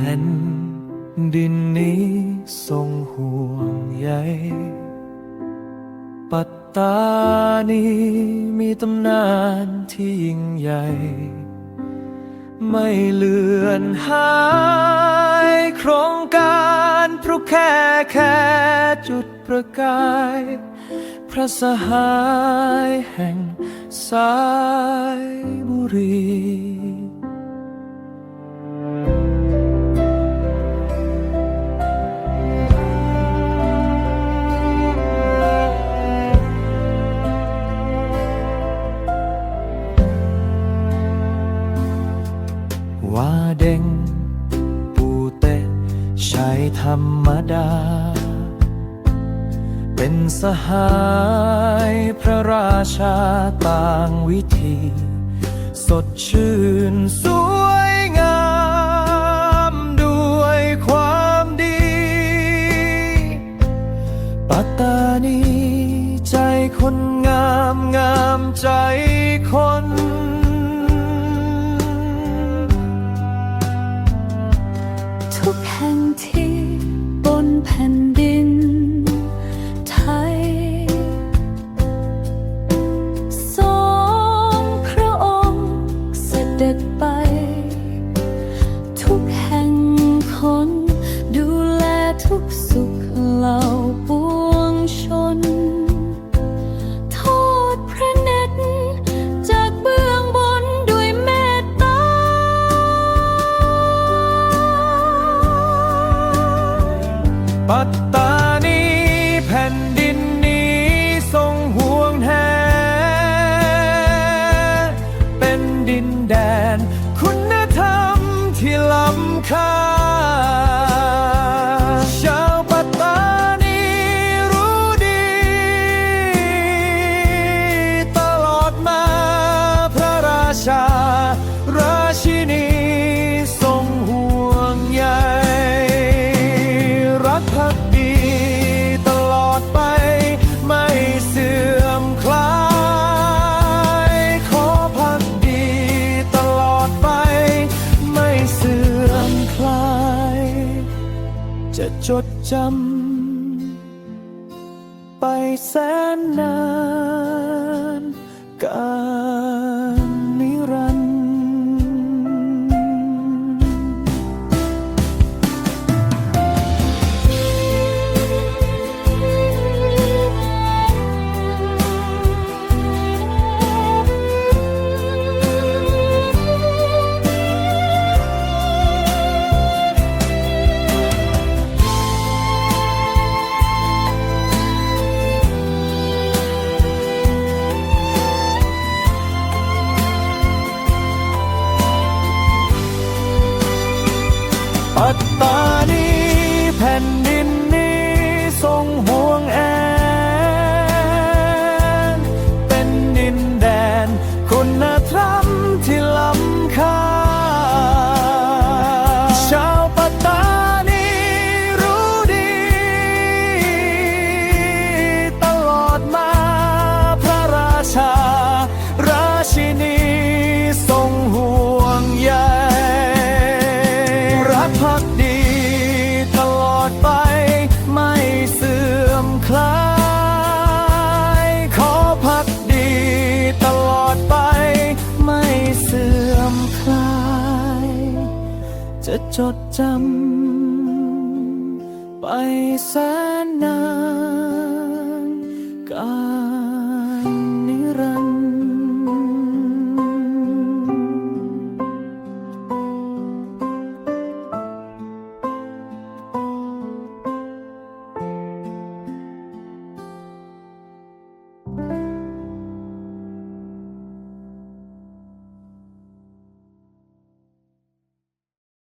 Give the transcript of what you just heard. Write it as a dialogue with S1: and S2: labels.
S1: ผ่นดินนี้ทรงห่วงใยปัตตานีมีตำนานที่ยิ่งใหญ่ ไม่เลือนหาย โครงการเพราะแค่แค่จุดประกาย พระสหายแห่งสายบุรี ใช้ธรรมดา เป็นสหายพระราชาต่างวิธี สดชื่นสวยงาม ด้วยความดี ปัตตานี ใจคนงามงามใจคน
S2: ทุกแห่งที่บนแผ่นดินไทย สองพระองค์เสด็จไป ทุกแห่งคนดูแลทุกสุขเหล่า
S1: ล้ จะจดจำไปแสนนาน ปัตตานีแผ่น กพักดีตลอดไป ไม่เสื่อมคลาย ขอพักดีตลอดไป ไม่เสื่อมคลาย จะจดจำไปแสนนาน